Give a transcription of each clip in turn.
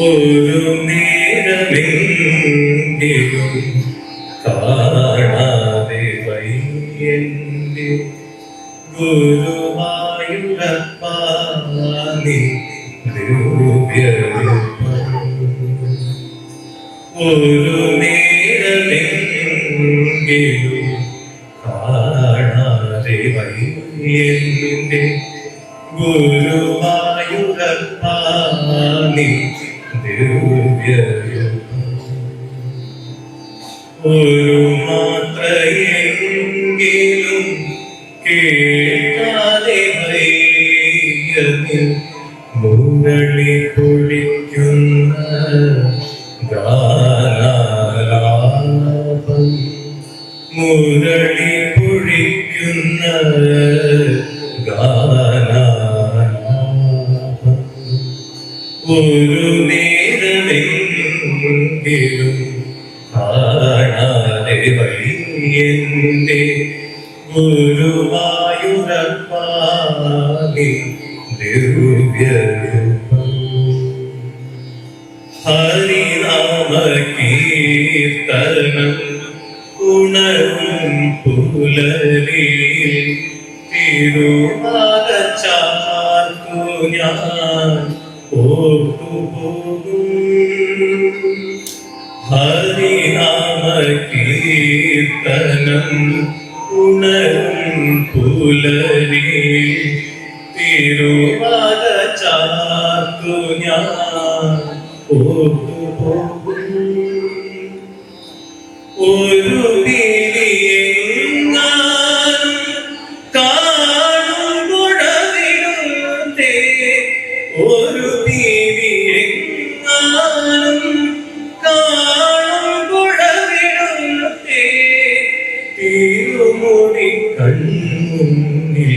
ഒരു നേരമെങ്കിലും കാണാതെ വയ്യന്റെ ഗുരുവായൂരപ്പാനി ഒരു നേരമെങ്കിലും കാണാതെ വയ്യന്റെ ഗുരുവായൂരപ്പാനി ദിവ്യരൂപം ഒരു മാത്രയെങ്കിലും വയ്യതിൽ മുരളി പൊളിക്കുന്ന ഗാനാലാപം മുരളി പൊഴിക്കുന്ന ഗാനാലാപം ഒരു നേരമെങ്കിലും കാണാതെ ഗുരുവായൂരപ്പാകി ദിവ്യരൂപം ഹരിനാമ കീർത്തനം ഉണരും പുലരി തിരുവാകച്ചാർക്കു ഞാൻ ഓർത്തുപോകും ഹരിനാമ കീർത്തനം ഉണരും പുലരി തിരുവാകച്ചാർക്കു ഞാൻ ഒരു ഒരു തിരിയെങ്ങാനും കാണുമ്പുഴവിടുന്നേ തിരുമുടി കൺമുന്നിൽ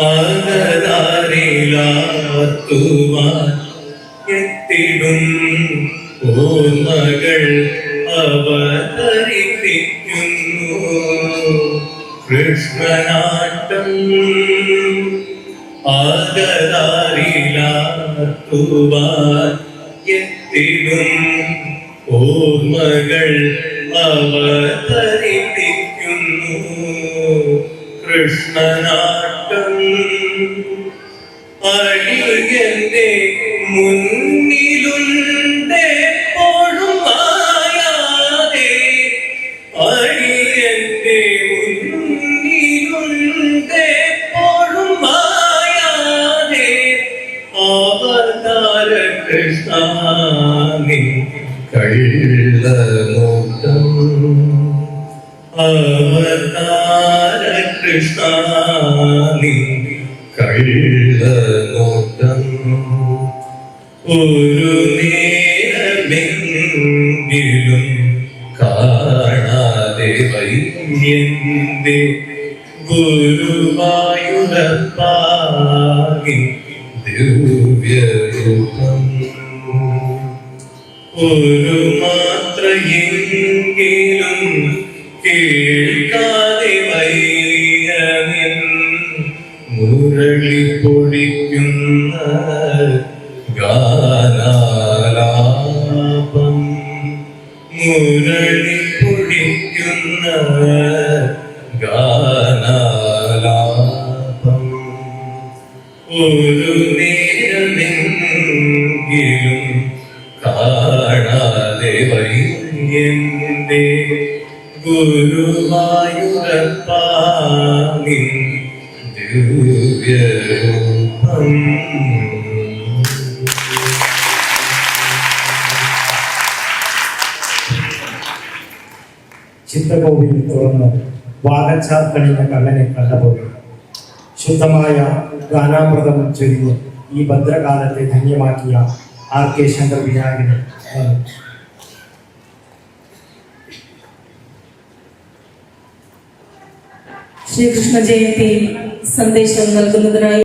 അകതാരിലാത്തുവാൻ എത്തിടും ഓർമ്മകൾ അവതരിപ്പിക്കുന്നു. കൃഷ്ണനാട്ടം ആകതാരിലാത്തുവാൻ എത്തിടും ഓർമ്മകൾ അവതരിപ്പിക്കുന്നു. കൃഷ്ണനാട്ടം അഴിയന്റെ മുന്നിലുണ്ട് എപ്പോഴും മായാതെ അഴിയന്റെ മുന്നിലുണ്ട് എപ്പോഴും മായാതെ അവതാര കൃഷ്ണാനി കള്ളനോട്ടം അവതാര കൃഷ്ണാനി ഒരു നേരമെങ്കിലും കാണാതെ വയ്യന്റെ ഗുരുവായുരപ്പാകി ദിവ്യരൂപം. ഒരു മാത്രയെങ്കിലും കേൾക്കാതെ മുരളി പൊഴിക്കുന്ന ഗാനാലാപം. മുരളി പൊഴിക്കുന്ന ഗാനാലാപം. ഒരു നേരമെങ്കിലും കാണാതെ വയ്യന്റെ ഗുരുവായൂരപ്പാനി ദിവ്യരൂപം ചിത്രകോവിൽ തുറന്ന് വാഗച്ചാർ കണിഞ്ഞ കണ്ണനെ കണ്ടപോലെ ശുദ്ധമായ ഗാനാമൃതം ചൊരിഞ്ഞ് ഈ ഭദ്രകാലത്തെ ധന്യമാക്കിയ ആർ കെ ശങ്കർ വിനായകന്. ശ്രീകൃഷ്ണ ജയന്തി സന്ദേശം നൽകുന്നതിനായി